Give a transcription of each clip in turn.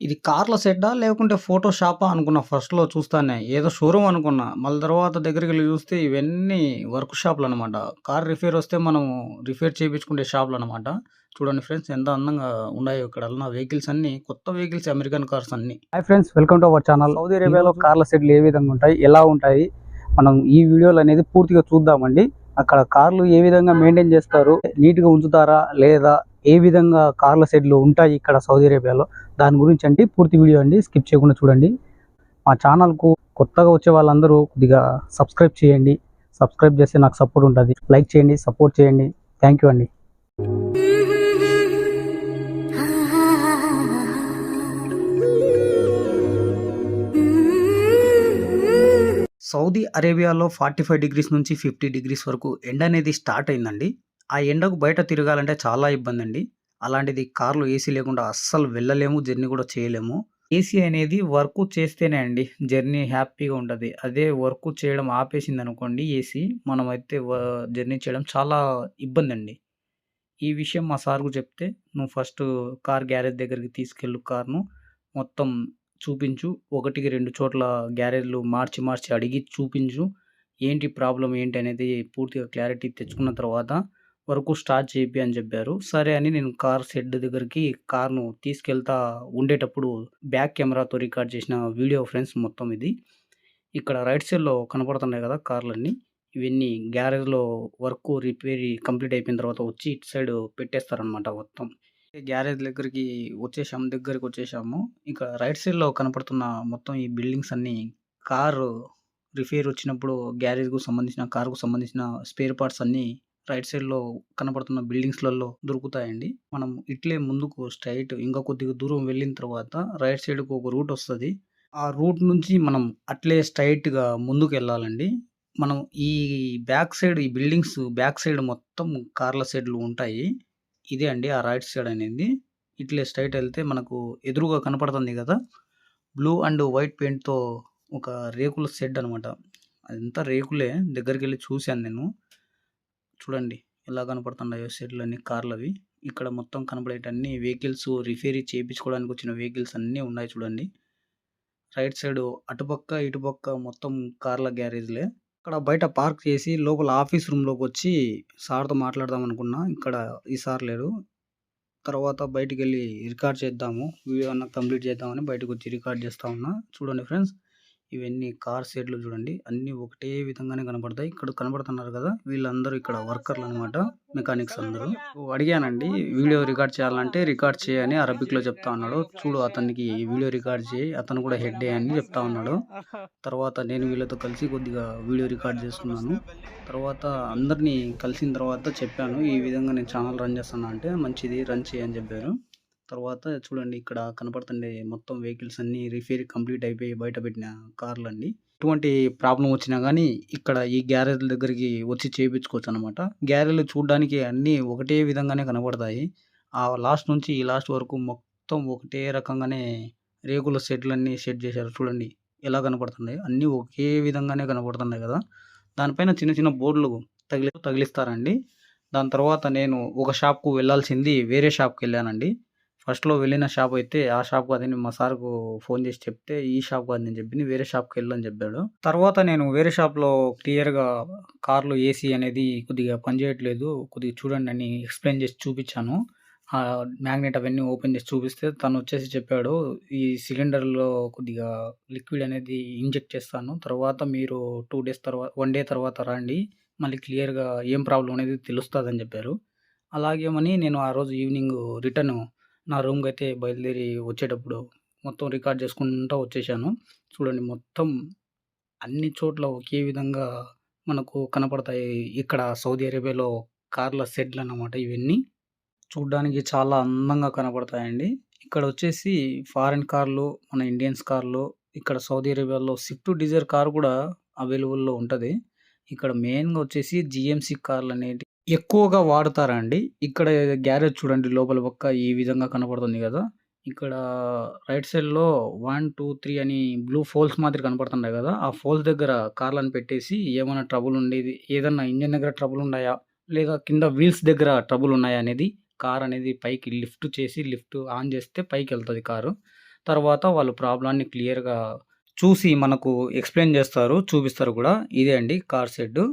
ఇది కార్ల షెడ్డా? లేకుంటే ఫోటో షాపా అనుకున్నా ఫస్ట్‌లో చూస్తానే. ఏదో షోరూమ్ అనుకున్నా. మళ్ళీ తర్వాత దగ్గరికెళ్ళి చూస్తే ఇవన్నీ వర్క్ షాపులనమాట. కార్ రిపేర్ వస్తే మనం రిపేర్ చేపించుకునే షాపులనమాట. చూడండి ఫ్రెండ్స్ ఎంత అందంగా ఉన్నాయో ఇక్కడున్న వెహికల్స్ అన్నీ కొత్త వెహికల్స్ అమెరికన్ కార్స్ అన్నీ. Hi friends welcome to our channel Saudi అరేబియాలో కార్ల షెడ్లు ఏ విధంగా ఉంటాయి ఎలా ఉంటాయి మనం ఈ వీడియోలో అనేది పూర్తిగా చూద్దామండి అక్కడ కార్లు ఏ విధంగా మెయింటైన్ చేస్తారు నీట్గా ఉంచుతారా లేదా ఏ విధంగా కార్ల షెడ్లు ఉంటాయి ఇక్కడ సౌదీ అరేబియాలో దాని గురించి అండి పూర్తి వీడియో అండి. స్కిప్ చేయకుండా చూడండి. మా ఛానల్కు కొత్తగా వచ్చే వాళ్ళందరూ కొద్దిగా సబ్స్క్రైబ్ చేయండి. సబ్స్క్రైబ్ చేస్తే నాకు సపోర్ట్ ఉంటుంది. లైక్ చేయండి సపోర్ట్ చేయండి. థ్యాంక్ యూ అండి. సౌదీ అరేబియాలో 45 డిగ్రీస్ నుంచి 50 డిగ్రీస్ వరకు ఎండ అనేది స్టార్ట్ అయిందండి. ఆ ఎండకు బయట తిరగాలంటే చాలా ఇబ్బందండి. అలాంటిది కార్‌లో ఏసీ లేకుండా అస్సలు వెళ్ళలేము. జర్నీ కూడా చేయలేము. ఏసీ అనేది వర్క్ చేస్తేనే అండి జర్నీ హ్యాపీగా ఉంటుంది అదే వర్క్ చేయడం ఆపేసింది అనుకోండి ఏసీ మనమైతే జర్నీ చేయడం చాలా ఇబ్బందండి. ఈ విషయం మా సార్‌కు చెప్తే "నువ్వు ఫస్ట్ కార్ గ్యారేజ్ దగ్గరికి తీసుకెళ్ళు కార్‌ను. మొత్తం చూపించు. ఒకటికి రెండు చోట్ల గ్యారేజ్‌లు మార్చి మార్చి అడిగి చూపించు. ఏంటి ప్రాబ్లం ఏంటి అనేది పూర్తిగా క్లారిటీ తెచ్చుకున్న తర్వాత వర్క్ స్టార్ట్ చేపి" అని చెప్పారు. సరే అని నేను కార్ షెడ్ దగ్గరికి కార్‌ను తీసుకెళ్తా ఉండేటప్పుడు బ్యాక్ కెమెరాతో రికార్డ్ చేసిన వీడియో ఫ్రెండ్స్ మొత్తం ఇది. ఇక్కడ రైట్ సైడ్‌లో కనపడుతున్నాయి కదా కార్లన్నీ. ఇవన్నీ గ్యారేజ్‌లో వర్క్ రిపేర్ కంప్లీట్ అయిపోయిన తర్వాత వచ్చి ఇటు సైడ్ పెట్టేస్తారనమాట మొత్తం. గ్యారేజ్ దగ్గరికి వచ్చేసాము. దగ్గరికొచ్చేసాము. ఇక రైట్ సైడ్‌లో కనపడుతున్న మొత్తం ఈ బిల్డింగ్స్ అన్నీ కారు రిపేర్ వచ్చినప్పుడు గ్యారేజ్‌కు సంబంధించిన కార్‌కు సంబంధించిన స్పేర్ పార్ట్స్ అన్నీ రైట్ సైడ్‌లో కనపడుతున్న బిల్డింగ్స్‌లలో దొరుకుతాయండి. మనం ఇట్లే ముందుకు స్ట్రైట్ ఇంకా కొద్దిగా దూరం వెళ్ళిన తర్వాత రైట్ సైడ్‌కు ఒక రూట్ వస్తుంది ఆ రూట్ నుంచి మనం అట్లే స్ట్రైట్గా ముందుకు వెళ్ళాలండి మనం ఈ బ్యాక్ సైడ్ ఈ బిల్డింగ్స్ బ్యాక్ సైడ్ మొత్తం కార్ల షెడ్లు ఉంటాయి. ఇదే అండి ఆ రైట్ సైడ్ అనేది. ఇట్లే స్ట్రైట్ వెళ్తే మనకు ఎదురుగా కనపడుతుంది కదా! బ్లూ అండ్ వైట్ పెయింట్‌తో ఒక రేకుల షెడ్ అనమాట. అదంతా రేకులే దగ్గరికి వెళ్ళి చూశాను నేను. చూడండి ఎలా కనపడుతున్నాయో షెడ్లన్నీ కార్లవి. ఇక్కడ మొత్తం కనపడేటన్ని వెహికల్స్ రిపేర్ చేయించుకోవడానికి వచ్చిన వెహికల్స్ అన్నీ ఉన్నాయి చూడండి. రైట్ సైడ్ అటుపక్క, ఇటుపక్క మొత్తం కార్ల గ్యారేజ్‌లే. ఇక్కడ బయట పార్క్ చేసి లోపల ఆఫీస్ రూమ్‌లోకొచ్చి సార్‌తో మాట్లాడదాం అనుకున్నా. ఇక్కడ ఈ సార్ లేరు. తర్వాత బయటికెళ్ళి రికార్డ్ చేద్దాము. వీడియో అన్న కంప్లీట్ చేద్దామని బయటకు వచ్చి రికార్డ్ చేస్తా ఉన్నా. చూడండి ఫ్రెండ్స్ ఇవన్నీ కార్ షెడ్లు చూడండి. అన్ని ఒకటే విధంగానే కనపడతాయి. ఇక్కడ కనపడుతున్నారు కదా! వీళ్ళందరూ ఇక్కడ వర్కర్లు అనమాట మెకానిక్స్ అందరూ. అడిగానండి వీడియో రికార్డ్ చేయాలంటే రికార్డ్ చేయని అరబిక్లో చెప్తా ఉన్నాడు. చూడు అతనికి వీడియో రికార్డ్ చేయి. అతను కూడా హెడ్ అని చెప్తా ఉన్నాడు. తర్వాత నేను వీళ్ళతో కలిసి కొద్దిగా వీడియో రికార్డ్ చేసుకున్నాను. తర్వాత అందరిని కలిసిన తర్వాత చెప్పాను. ఈ విధంగా నేను ఛానల్ రన్ చేస్తున్నా అంటే మంచిది రన్ చేయని అని చెప్పారు. తర్వాత చూడండి ఇక్కడ కనపడుతుండే మొత్తం వెహికల్స్ అన్నీ రిపేర్ కంప్లీట్ అయిపోయి బయట పెట్టిన కార్లండి. ఎటువంటి ప్రాబ్లం వచ్చినా కానీ ఇక్కడ ఈ గ్యారేజ్ దగ్గరికి వచ్చి చేయించుకోవచ్చు అనమాట గ్యారేజ్‌లు చూడడానికి అన్నీ ఒకటే విధంగానే కనపడతాయి. ఆ లాస్ట్ నుంచి ఈ లాస్ట్ వరకు మొత్తం ఒకటే రకంగానే రేకుల షెడ్లన్నీ సెట్ చేశారు చూడండి. ఎలా కనపడుతున్నాయి అన్నీ ఒకే విధంగానే కనపడుతున్నాయి కదా! దానిపైన చిన్న చిన్న బోర్డులు తగిలి తగిలిస్తారండి. దాని తర్వాత నేను ఒక షాప్‌కు వెళ్ళాల్సింది వేరే షాప్కి వెళ్ళానండి ఫస్ట్‌లో వెళ్ళిన షాప్ అయితే ఆ షాప్కి అది మా సార్‌కు ఫోన్ చేసి చెప్తే ఈ షాప్ కాదు నేను చెప్పింది వేరే షాప్కి వెళ్ళని చెప్పాడు. తర్వాత నేను వేరే షాప్‌లో క్లియర్‌గా కార్‌లో ఏసీ అనేది కొద్దిగా పనిచేయట్లేదు. కొద్దిగా చూడండి అని ఎక్స్‌ప్లెయిన్ చేసి చూపించాను. ఆ మ్యాగ్నెట్ అవన్నీ ఓపెన్ చేసి చూపిస్తే తను వచ్చేసి చెప్పాడు. "ఈ సిలిండర్‌లో కొద్దిగా లిక్విడ్ అనేది ఇంజెక్ట్ చేస్తాను. తర్వాత మీరు టూ డేస్ తర్వాత వన్ డే తర్వాత రండి. మళ్ళీ క్లియర్‌గా ఏం ప్రాబ్లమ్ అనేది తెలుస్తుందని చెప్పారు. అలాగేమని నేను ఆ రోజు ఈవినింగ్ రిటర్న్ నా రూమ్‌కైతే బయలుదేరి వచ్చేటప్పుడు మొత్తం రికార్డ్ చేసుకుంటా వచ్చేసాను. చూడండి మొత్తం అన్ని చోట్ల ఒకే విధంగా మనకు కనపడతాయి. ఇక్కడ సౌదీ అరేబియాలో కార్ల షెడ్లనమాట ఇవన్నీ. చూడ్డానికి చాలా అందంగా కనపడతాయండి. ఇక్కడొచ్చేసి ఫారిన్ కార్లు, మన ఇండియన్స్ కార్లు, ఇక్కడ సౌదీ అరేబియాలో స్విఫ్ట్ డిజైర్ కార్ కూడా అవైలబుల్‌లో ఉంటుంది ఇక్కడ మెయిన్‌గా వచ్చేసి జిఎంసి కార్లు అనేటి ఎక్కువగా వాడతారండి. ఇక్కడ గ్యారేజ్ చూడండి లోపల పక్క ఈ విధంగా కనపడుతుంది కదా! ఇక్కడ రైట్ సైడ్‌లో 1, 2, 3 అని బ్లూ ఫోల్స్ మాదిరి కనపడుతున్నాయి కదా! ఆ ఫోల్స్ దగ్గర కార్లను పెట్టేసి ఏమైనా ట్రబుల్ ఉండేది ఏదన్నా ఇంజన్ దగ్గర ట్రబుల్ ఉన్నాయా? లేదా కింద వీల్స్ దగ్గర ట్రబుల్ ఉన్నాయా అనేది కార్ అనేది పైకి లిఫ్ట్ చేసి లిఫ్ట్ ఆన్ చేస్తే పైకి వెళ్తుంది కారు. తర్వాత వాళ్ళు ప్రాబ్లమ్‌ని క్లియర్‌గా చూసి మనకు ఎక్స్‌ప్లెయిన్ చేస్తారు. చూపిస్తారు కూడా. ఇదే అండి కార్ షెడ్డు.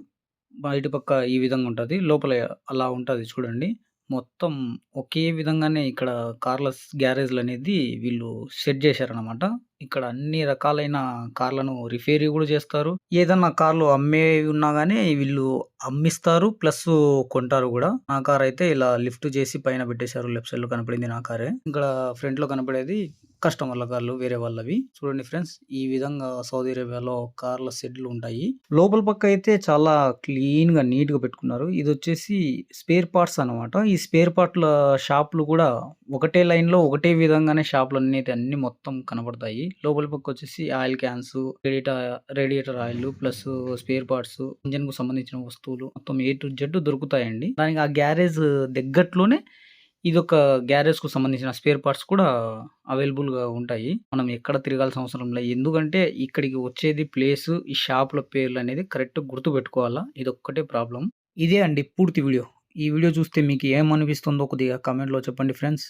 బయట పక్క ఈ విధంగా ఉంటుంది లోపల అలా ఉంటుంది చూడండి. మొత్తం ఒకే విధంగానే ఇక్కడ కార్ల గ్యారేజ్లు అనేది వీళ్ళు సెట్ చేశారనమాట. ఇక్కడ అన్ని రకాలైన కార్లను రిపేరీ కూడా చేస్తారు. ఏదన్నా కార్లు అమ్మేవి ఉన్నా కానీ వీళ్ళు అమ్మిస్తారు. ప్లస్ కొంటారు కూడా. నా కార్ అయితే ఇలా లిఫ్ట్ చేసి పైన పెట్టేశారు. లెఫ్ట్ సైడ్లో కనపడింది నా కారే. ఇక్కడ ఫ్రంట్లో కనపడేది కస్టమర్ల కార్లు వేరే వాళ్ళవి. చూడండి ఫ్రెండ్స్ ఈ విధంగా సౌదీ అరేబియాలో కార్ల షెడ్‌లు ఉంటాయి. లోపల పక్క అయితే చాలా క్లీన్గా నీట్గా పెట్టుకున్నారు. ఇది వచ్చేసి స్పేర్ పార్ట్స్ అనమాట. ఈ స్పేర్ పార్ట్‌ల షాప్లు కూడా ఒకటే లైన్‌లో ఒకటే విధంగానే షాపులు అన్నీ మొత్తం కనబడతాయి లోపల పక్క వచ్చేసి oil cans, radiator radiator oil plus spare parts, ఇంజన్కు సంబంధించిన వస్తువులు మొత్తం ఏ టు జెడ్ దొరుకుతాయండి. దానికి ఆ గ్యారేజ్ దగ్గరలోనే గ్యారేజ్కు సంబంధించిన స్పేర్ పార్ట్స్ కూడా అవైలబుల్‌గా ఉంటాయి. మనం ఎక్కడ తిరగాల్సిన అవసరం లేదు ఎందుకంటే ఇక్కడికి వచ్చేది ప్లేస్ ఈ షాపుల పేర్లనేది కరెక్ట్‌గా ఇది ఒక్కటే ప్రాబ్లం ఇదే అండి పూర్తి వీడియో. ఈ వీడియో చూస్తే మీకు ఏమనిపిస్తుందో కొద్దిగా కామెంట్‌లో చెప్పండి ఫ్రెండ్స్.